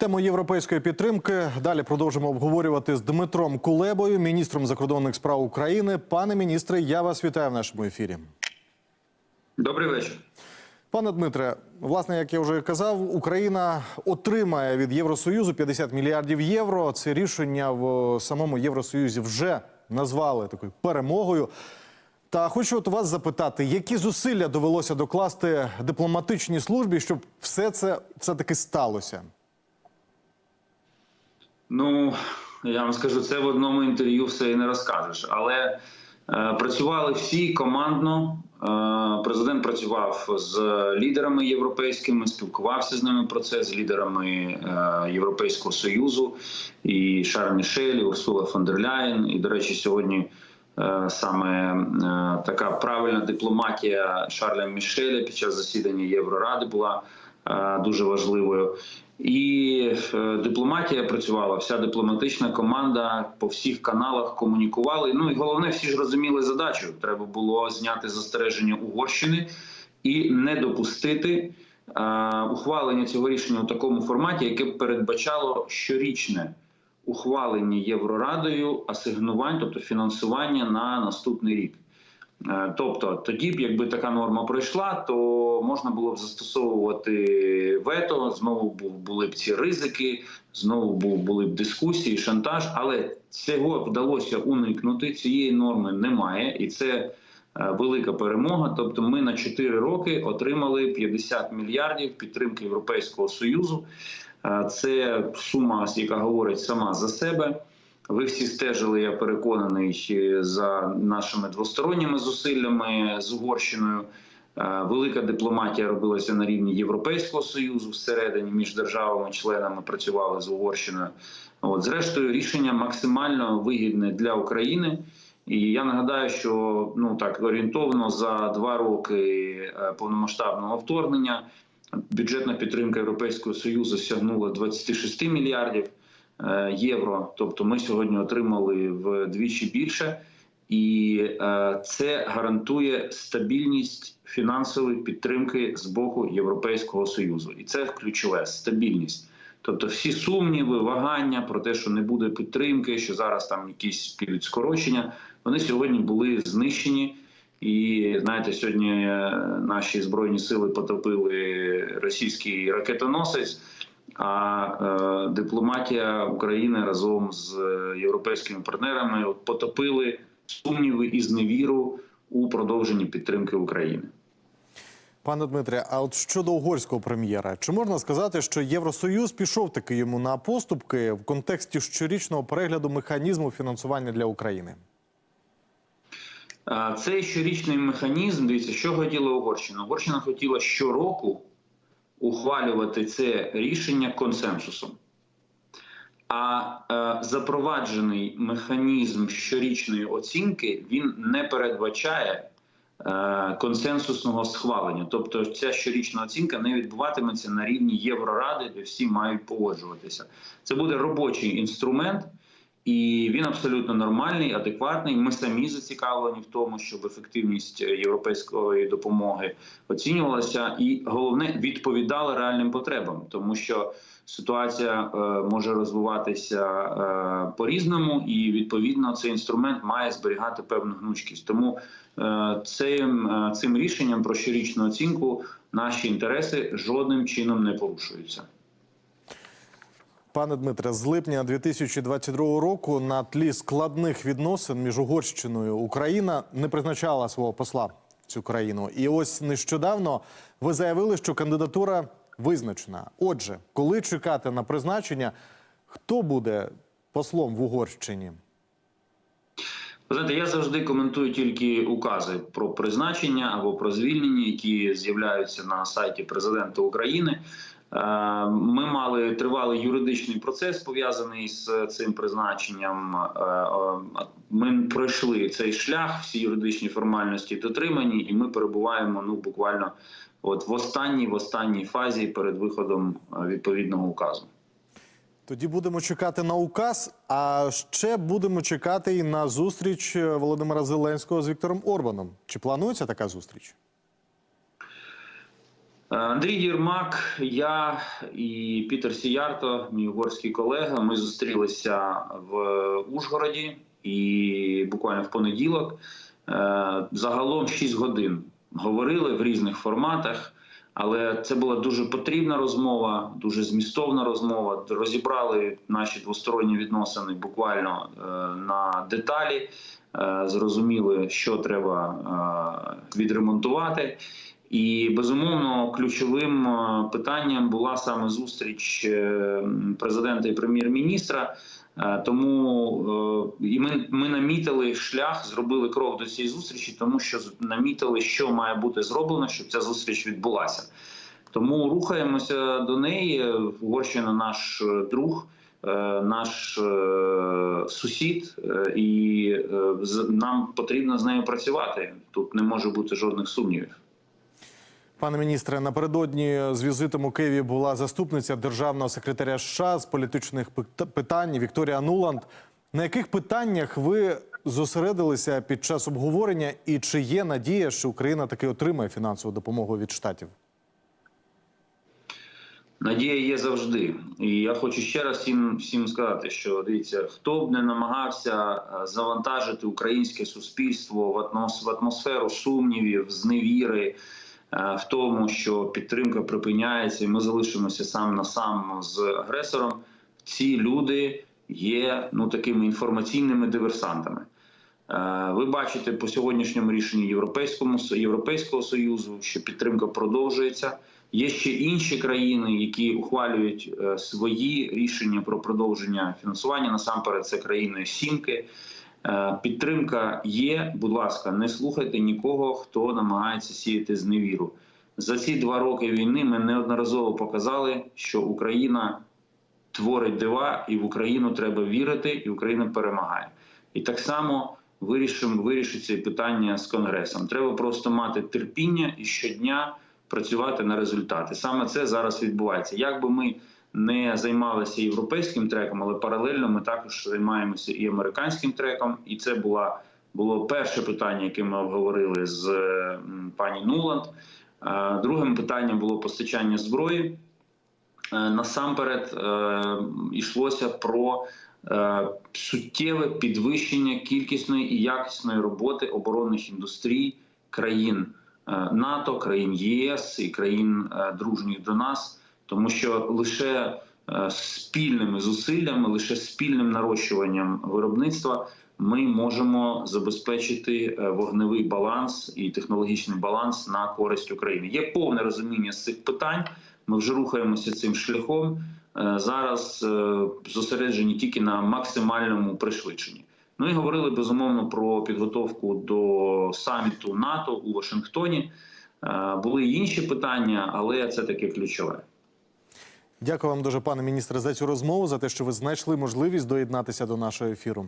Тему європейської підтримки далі продовжимо обговорювати з Дмитром Кулебою, міністром закордонних справ України. Пане міністре, я вас вітаю в нашому ефірі. Добрий вечір. Пане Дмитре, власне, як я вже казав, Україна отримає від Євросоюзу 50 мільярдів євро. Це рішення в самому Євросоюзі вже назвали такою перемогою. Та хочу от вас запитати, які зусилля довелося докласти дипломатичній службі, щоб все це все таки сталося? Ну я вам скажу, це в одному інтерв'ю все і не розкажеш. Але е, працювали всі командно. Е, президент працював з лідерами європейськими, спілкувався з ними про це, з лідерами е, Європейського союзу і Шарль Мішель, і Урсула фон дер Ляєн. І, до речі, сьогодні. е, Саме е, така правильна дипломатія Шарля Мішеля під час засідання Євроради була е, дуже важливою. І е, дипломатія працювала, вся дипломатична команда по всіх каналах комунікували. Ну і головне, всі ж розуміли задачу. Треба було зняти застереження Угорщини і не допустити е, ухвалення цього рішення у такому форматі, яке б передбачало щорічне ухвалення Єврорадою асигнувань, тобто фінансування на наступний рік. Е, Тобто, тоді б, якби така норма пройшла, то можна було б застосовувати вето, знову були б ці ризики, знову були б дискусії, шантаж. Але цього вдалося уникнути. Цієї норми немає, і це е, велика перемога. Тобто, ми на 4 роки отримали 50 мільярдів підтримки Європейського союзу. Е, Це сума, яка говорить сама за себе. Ви всі стежили, я переконаний, за нашими двосторонніми зусиллями з Угорщиною. Е, Велика дипломатія робилася на рівні Європейського союзу всередині між державами-членами працювали з Угорщиною. От зрештою, рішення максимально вигідне для України. І я нагадаю, що ну так орієнтовно за два роки е, повномасштабного вторгнення бюджетна підтримка Європейського союзу сягнула 26 мільярдів євро. Тобто, ми сьогодні отримали вдвічі більше, і е, це гарантує стабільність фінансової підтримки з боку Європейського союзу, і це ключове стабільність. Тобто, всі сумніви, вагання про те, що не буде підтримки, що зараз там якісь підуть скорочення, вони сьогодні були знищені. І знаєте, сьогодні е, наші збройні сили потопили російський ракетоносець. А е, дипломатія України разом з е, європейськими партнерами потопили сумніви і зневіру у продовженні підтримки України. Пане Дмитре, а от щодо угорського прем'єра, чи можна сказати, що Євросоюз пішов таки йому на поступки в контексті щорічного перегляду механізму фінансування для України? Цей щорічний механізм, дивіться, що хотіла Угорщина. Угорщина хотіла щороку ухвалювати це рішення консенсусом. А е, запроваджений механізм щорічної оцінки він не передбачає е, консенсусного схвалення. Тобто, ця щорічна оцінка не відбуватиметься на рівні Євроради, де всі мають погоджуватися. Це буде робочий інструмент. І він абсолютно нормальний, адекватний. Ми самі зацікавлені в тому, щоб ефективність європейської допомоги оцінювалася, і головне відповідала реальним потребам, тому що ситуація е, може розвиватися е, по різному, і відповідно цей інструмент має зберігати певну гнучкість. Тому е, цим, е, цим рішенням про щорічну оцінку наші інтереси жодним чином не порушуються. Пане Дмитре, з липня 2022 року на тлі складних відносин між Угорщиною Україна не призначала свого посла в цю країну. І ось нещодавно ви заявили, що кандидатура визначена. Отже, коли чекати на призначення, хто буде послом в Угорщині? Знаєте, я завжди коментую тільки укази про призначення або про звільнення, які з'являються на сайті президента України. Е, Ми мали тривалий юридичний процес пов'язаний з цим призначенням. Е, е, Ми пройшли цей шлях, всі юридичні формальності дотримані, і ми перебуваємо ну буквально от в останній в останній фазі перед виходом відповідного указу. Тоді будемо чекати на указ. А ще будемо чекати і на зустріч Володимира Зеленського з Віктором Орбаном. Чи планується така зустріч? Е, Андрій Єрмак, я і Пітер Сіярто, мій угорський колега. Ми зустрілися в Ужгороді і буквально в понеділок. Е, Загалом 6 годин говорили в різних форматах. Але це була дуже потрібна розмова, дуже змістовна розмова. Розібрали наші двосторонні відносини буквально е, на деталі, зрозуміли, що треба відремонтувати. І безумовно ключовим е, питанням була саме зустріч е, президента і прем'єр-міністра. Е, Тому і ми, ми намітили шлях, зробили крок до цієї зустрічі, тому що намітили, що має бути зроблено, щоб ця зустріч відбулася. Тому рухаємося до неї. Угорщина наш друг, наш сусід, і нам потрібно з нею працювати. Тут не може бути жодних сумнівів. Пане міністре, напередодні з візитом у Києві була заступниця державного секретаря США з політичних питань Вікторія Нуланд. На яких питаннях ви зосередилися під час обговорення, і чи є надія, що Україна таки отримає фінансову допомогу від штатів? Надія є завжди, і я хочу ще раз всім, всім сказати, що дивіться, хто б не намагався е, завантажити українське суспільство в атмосферу сумнівів, зневіри, в тому, що підтримка припиняється, і ми залишимося сам на сам з агресором. Ці люди є ну такими інформаційними диверсантами. Е, Ви бачите по сьогоднішньому рішенню Європейському Європейського союзу, що підтримка продовжується. Є ще інші країни, які ухвалюють е, свої рішення про продовження фінансування. Насамперед, це країни Сімки. Е, Підтримка є. Будь ласка, не слухайте нікого, хто намагається сіяти зневіру. За ці два роки війни ми неодноразово показали, що Україна творить дива, і в Україну треба вірити, і Україна перемагає. І так само вирішимо вирішить це питання з конгресом. Треба просто мати терпіння і щодня працювати на результати. Саме це зараз відбувається. Як би ми не займалися європейським треком, але паралельно ми також займаємося і американським треком. І це була було перше питання, яке ми обговорили з е, пані Нуланд. Е, Другим питанням було постачання зброї. Е, Насамперед йшлося про суттєве підвищення кількісної і якісної роботи оборонних індустрій країн НАТО, країн ЄС і країн дружніх до нас, тому що лише е, спільними зусиллями, лише спільним нарощуванням виробництва ми можемо забезпечити е, вогневий баланс і технологічний баланс на користь України. Є повне розуміння з цих питань. Ми вже рухаємося цим шляхом. Е, Зараз зосереджені тільки на максимальному пришвидшенні. Ну і говорили безумовно про підготовку до саміту НАТО у Вашингтоні. Були інші питання, але це таке ключове. Дякую вам дуже, пане міністре, за цю розмову, за те, що ви знайшли можливість доєднатися до нашого ефіру.